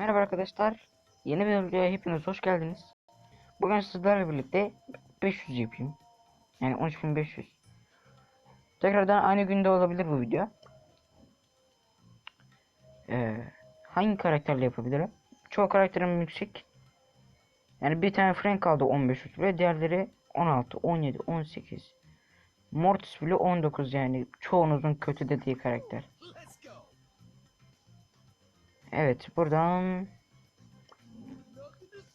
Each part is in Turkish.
Merhaba arkadaşlar. Yeni bir videoya hepiniz hoş geldiniz. Bugün sizlerle birlikte 500 yapayım. Yani 13500. Tekrardan aynı günde olabilir bu video. Ee, hangi karakterle yapabilirim? Çoğu karakterim yüksek. Yani bir tane Frank kaldı 1500 ve diğerleri 16, 17, 18. Mortis bile 19 yani çoğunuzun kötü dediği karakter. Evet buradan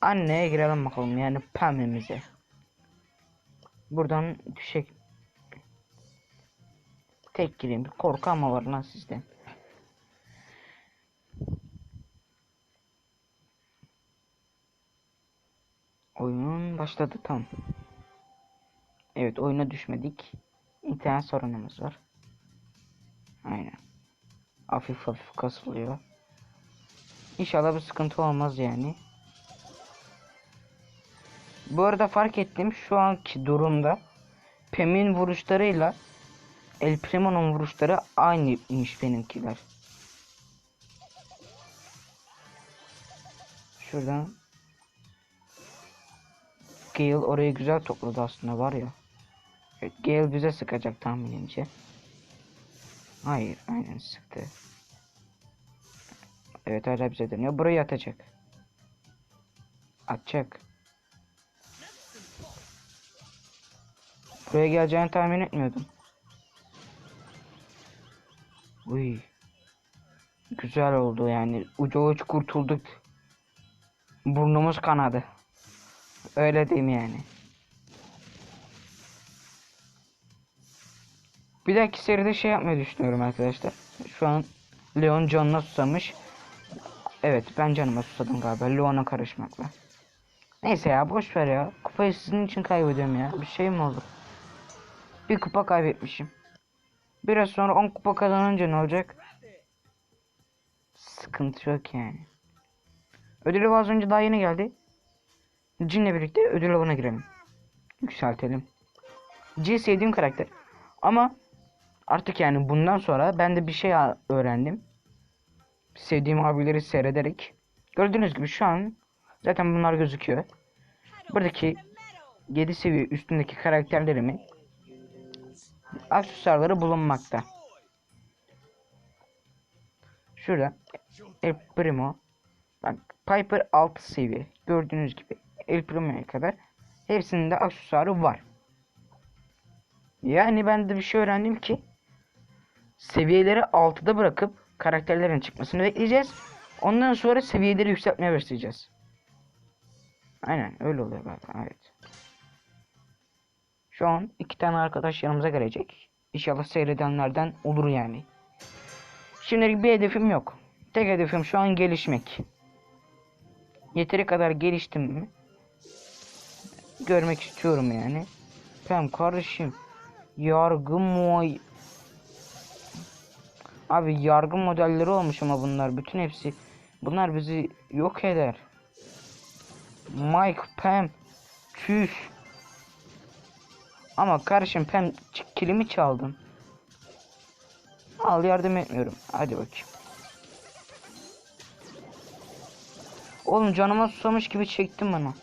anneye girelim bakalım yani Pam'imize. Buradan düşek tek gireyim korku ama var lan sizden. Oyun başladı tam. Evet oyuna düşmedik. İnternet sorunumuz var. Aynen. Hafif hafif kasılıyor. İnşallah bir sıkıntı olmaz yani. Bu arada fark ettim şu anki durumda Pem'in vuruşlarıyla El Primo'nun vuruşları aynıymış benimkiler. Şuradan Gale orayı güzel topladı aslında var ya. Gale bize sıkacak tahminimce. Hayır, aynen sıktı. Evet hala bize dönüyor. Burayı atacak. Atacak. Buraya geleceğini tahmin etmiyordum. Uy. Güzel oldu yani. Ucu uç kurtulduk. Burnumuz kanadı. Öyle diyeyim yani. Bir dahaki seride şey yapmayı düşünüyorum arkadaşlar. Şu an Leon canına susamış. Evet ben canıma susadım galiba Leon'a karışmakla. Neyse ya boş ver ya. Kupayı sizin için kaybediyorum ya. Bir şey mi oldu? Bir kupa kaybetmişim. Biraz sonra 10 kupa kazanınca ne olacak? Sıkıntı yok yani. Ödül az önce daha yeni geldi. Cin'le birlikte ödül avına girelim. Yükseltelim. Cin sevdiğim karakter. Ama artık yani bundan sonra ben de bir şey öğrendim. Sevdiğim abileri seyrederek. Gördüğünüz gibi şu an zaten bunlar gözüküyor. Buradaki 7 seviye üstündeki karakterlerimi aksesuarları bulunmakta. Şurada El Primo bak Piper 6 seviye gördüğünüz gibi El Primo'ya kadar hepsinin de aksesuarı var. Yani ben de bir şey öğrendim ki seviyeleri 6'da bırakıp karakterlerin çıkmasını bekleyeceğiz. Ondan sonra seviyeleri yükseltmeye başlayacağız. Aynen öyle oluyor galiba evet. Şu an iki tane arkadaş yanımıza gelecek. İnşallah seyredenlerden olur yani. Şimdilik bir hedefim yok. Tek hedefim şu an gelişmek. Yeteri kadar geliştim mi? Görmek istiyorum yani. Pem kardeşim. Yargı moy. Abi yargı modelleri olmuş ama bunlar. Bütün hepsi. Bunlar bizi yok eder. Mike Pam. Çüş. Ama kardeşim Pam kilimi çaldın. Al yardım etmiyorum. Hadi bakayım. Oğlum canıma susamış gibi çektim bana.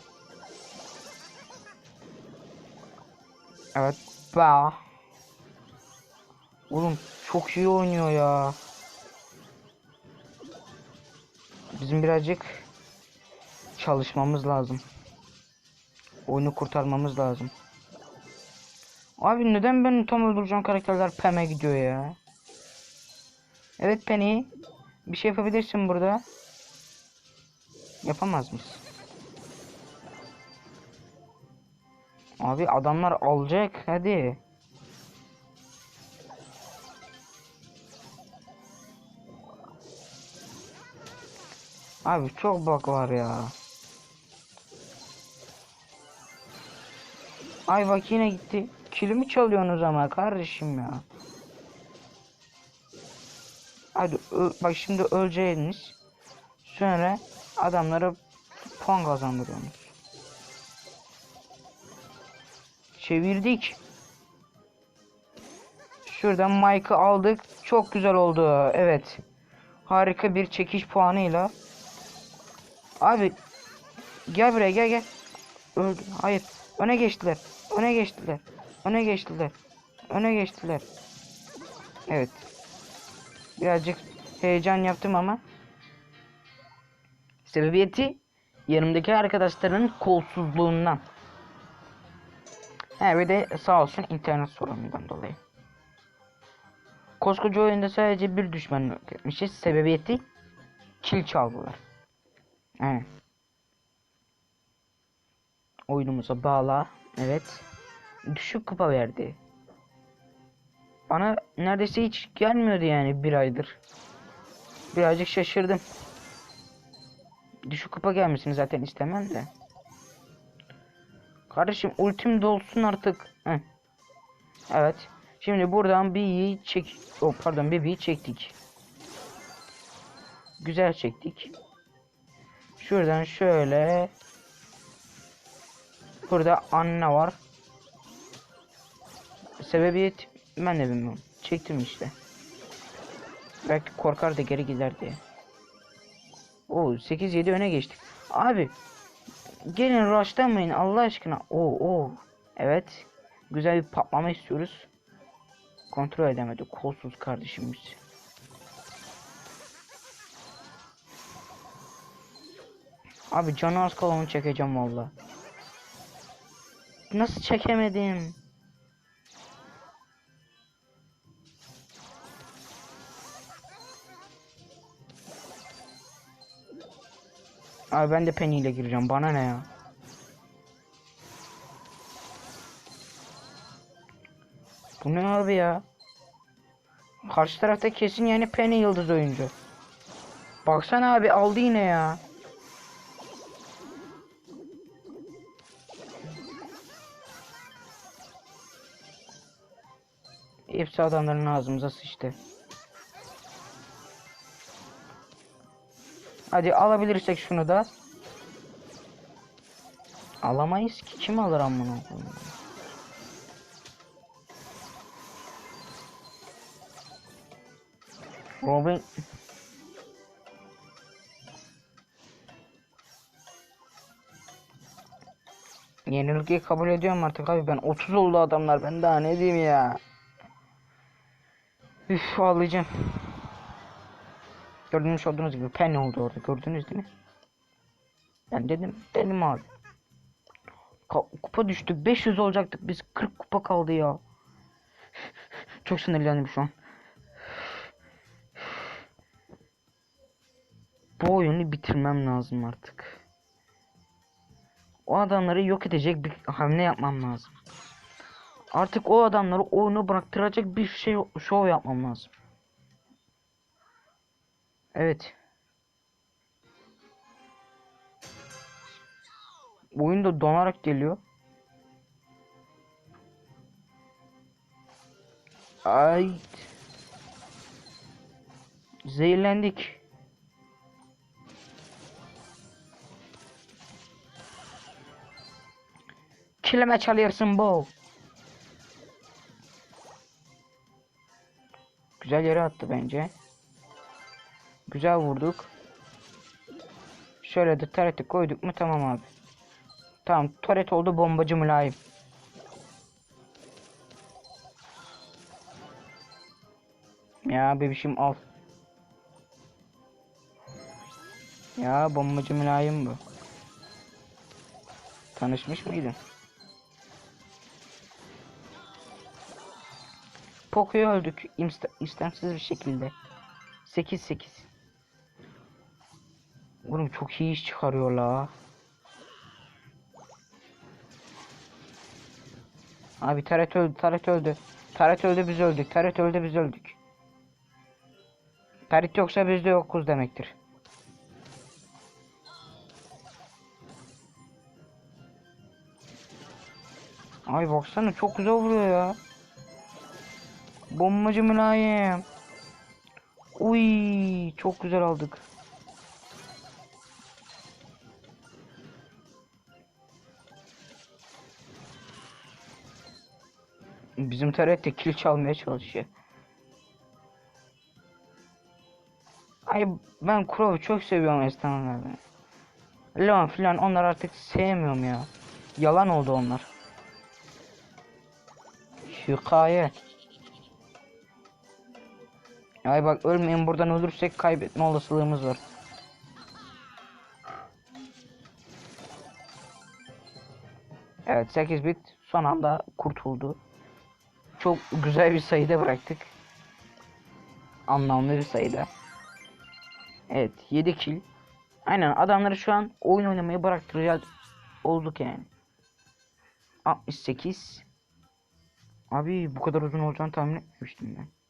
Evet. Ba. Oğlum çok iyi oynuyor ya. Bizim birazcık çalışmamız lazım. Oyunu kurtarmamız lazım. Abi neden ben tam öldüreceğim karakterler Pem'e gidiyor ya? Evet Penny. Bir şey yapabilirsin burada. Yapamaz mısın? Abi adamlar alacak hadi. Abi çok bak var ya. Ay bak yine gitti. Kilimi çalıyorsunuz ama kardeşim ya. Hadi bak şimdi öleceğiniz. Sonra adamlara puan kazandırıyorsunuz. Çevirdik. Şuradan Mike'ı aldık. Çok güzel oldu. Evet. Harika bir çekiş puanıyla Abi gel buraya gel gel. Öldü. Hayır. Öne geçtiler. Öne geçtiler. Öne geçtiler. Öne geçtiler. Evet. Birazcık heyecan yaptım ama sebebiyeti yanımdaki arkadaşların kolsuzluğundan. He bir de sağ olsun internet sorunundan dolayı. Koskoca oyunda sadece bir düşman yok etmişiz. Sebebiyeti kill çaldılar. Aynen. Oyunumuza bağla. Evet. Düşük kupa verdi. Bana neredeyse hiç gelmiyordu yani bir aydır. Birazcık şaşırdım. Düşük kupa gelmesini zaten istemem de. Kardeşim ultim dolsun artık. Heh. Evet. Şimdi buradan bir çek... Oh, pardon bebeği çektik. Güzel çektik. Şuradan şöyle. Burada anne var. Sebebiyet ben de bilmiyorum. Çektim işte. Belki korkar da geri gider diye. Oo 8-7 öne geçtik. Abi gelin rushlamayın Allah aşkına. Oo oo. Evet. Güzel bir patlama istiyoruz. Kontrol edemedi. Kolsuz kardeşimiz. Abi canı az kalanı çekeceğim valla. Nasıl çekemedim? Abi ben de Penny ile gireceğim. Bana ne ya? Bu ne abi ya? Karşı tarafta kesin yani Penny yıldız oyuncu. Baksana abi aldı yine ya. Hepsi adamların ağzımıza sıçtı. Hadi alabilirsek şunu da. Alamayız ki kim alır amına koyayım. Robin Yenilgiyi kabul ediyorum artık abi ben 30 oldu adamlar ben daha ne diyeyim ya. Üf ağlayacağım. Gördüğünüz olduğunuz gibi pen oldu orada gördünüz değil mi? Ben dedim dedim abi. Ka- kupa düştü 500 olacaktık biz 40 kupa kaldı ya. Çok sinirlendim şu an. Bu oyunu bitirmem lazım artık. O adamları yok edecek bir hamle yapmam lazım. Artık o adamları oyunu bıraktıracak bir şey şov yapmam lazım. Evet. Oyun da donarak geliyor. Ay. Zehirlendik. Kilime çalıyorsun bu. Güzel yere attı bence. Güzel vurduk. Şöyle de tareti koyduk mu tamam abi. Tamam taret oldu bombacı mülayim. Ya bebişim al. Ya bombacı mülayim bu. Tanışmış mıydın? Poco'yu öldük insta istemsiz bir şekilde. 8-8. Oğlum çok iyi iş çıkarıyor la. Abi taret öldü, taret öldü. Taret öldü biz öldük, taret öldü biz öldük. Taret yoksa biz de yokuz demektir. Ay baksana çok güzel vuruyor ya. Bombacı mülayim. Uy çok güzel aldık. Bizim taret de kill çalmaya çalışıyor. Ay ben Crow'u çok seviyorum esnaflardan. Leon filan onlar artık sevmiyorum ya. Yalan oldu onlar. Hikaye. Ay bak ölmeyin buradan ölürsek kaybetme olasılığımız var. Evet 8 bit son anda kurtuldu. Çok güzel bir sayıda bıraktık. Anlamlı bir sayıda. Evet 7 kill. Aynen adamları şu an oyun oynamayı bıraktıracak olduk yani. 68. Abi bu kadar uzun olacağını tahmin etmemiştim ben.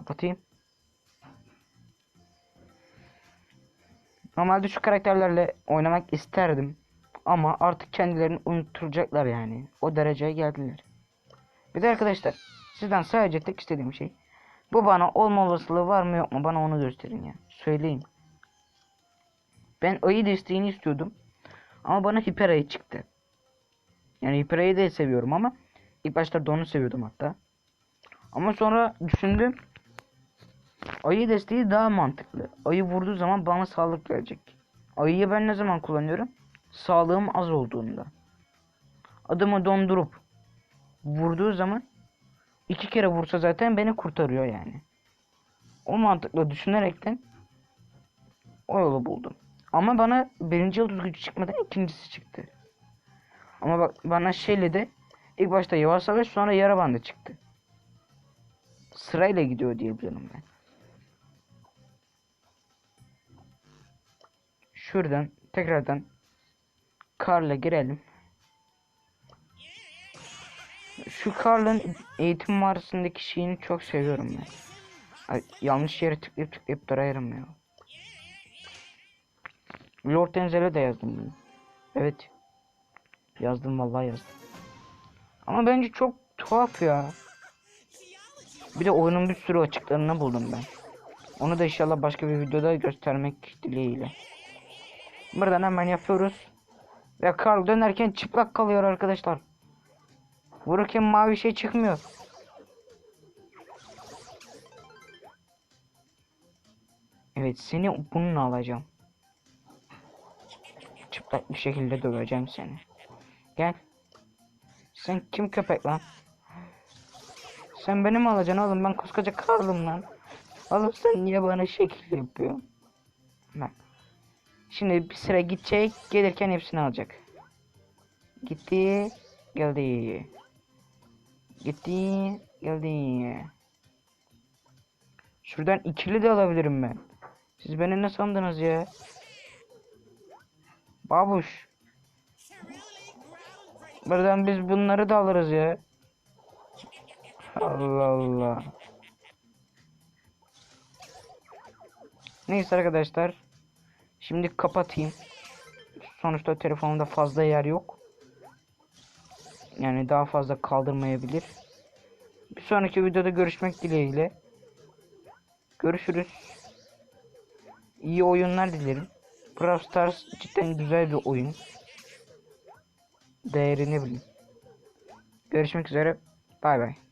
Kapatayım. Normalde şu karakterlerle oynamak isterdim. Ama artık kendilerini unutturacaklar yani. O dereceye geldiler. Bir de arkadaşlar sizden sadece tek istediğim şey bu bana olma olasılığı var mı yok mu bana onu gösterin ya. Söyleyin. Ben ayı desteğini istiyordum. Ama bana hiper ayı çıktı. Yani hiper ayı da seviyorum ama ilk başlarda onu seviyordum hatta. Ama sonra düşündüm. Ayı desteği daha mantıklı. Ayı vurduğu zaman bana sağlık verecek. Ayıyı ben ne zaman kullanıyorum? Sağlığım az olduğunda. Adımı dondurup vurduğu zaman iki kere vursa zaten beni kurtarıyor yani. O mantıkla düşünerekten o yolu buldum. Ama bana birinci yıldız gücü çıkmadan ikincisi çıktı. Ama bak bana şeyle de ilk başta yavaş savaş sonra yara bandı çıktı. Sırayla gidiyor diye biliyorum ben. Şuradan tekrardan Karl'a girelim. Şu Karl'ın eğitim mağarasındaki şeyini çok seviyorum ben. Ay, yanlış yere tıklayıp tıklayıp durarım ya. Lord Enzel'e de yazdım bunu. Evet. Yazdım vallahi yazdım. Ama bence çok tuhaf ya. Bir de oyunun bir sürü açıklarını buldum ben. Onu da inşallah başka bir videoda göstermek dileğiyle. Buradan hemen yapıyoruz. Ve Karl dönerken çıplak kalıyor arkadaşlar. Vururken mavi şey çıkmıyor. Evet seni bununla alacağım. Çıplak bir şekilde döveceğim seni. Gel. Sen kim köpek lan? Sen beni mi alacaksın oğlum? Ben koskoca Karl'ım lan. Oğlum sen niye bana şekil yapıyorsun? Bak. Şimdi bir sıra gidecek. Gelirken hepsini alacak. Gitti. Geldi. Gitti. Geldi. Şuradan ikili de alabilirim ben. Siz beni ne sandınız ya? Babuş. Buradan biz bunları da alırız ya. Allah Allah. Neyse arkadaşlar. Şimdi kapatayım. Sonuçta telefonumda fazla yer yok. Yani daha fazla kaldırmayabilir. Bir sonraki videoda görüşmek dileğiyle. Görüşürüz. İyi oyunlar dilerim. Brawl Stars cidden güzel bir oyun. Değerini bilin. Görüşmek üzere. Bay bay.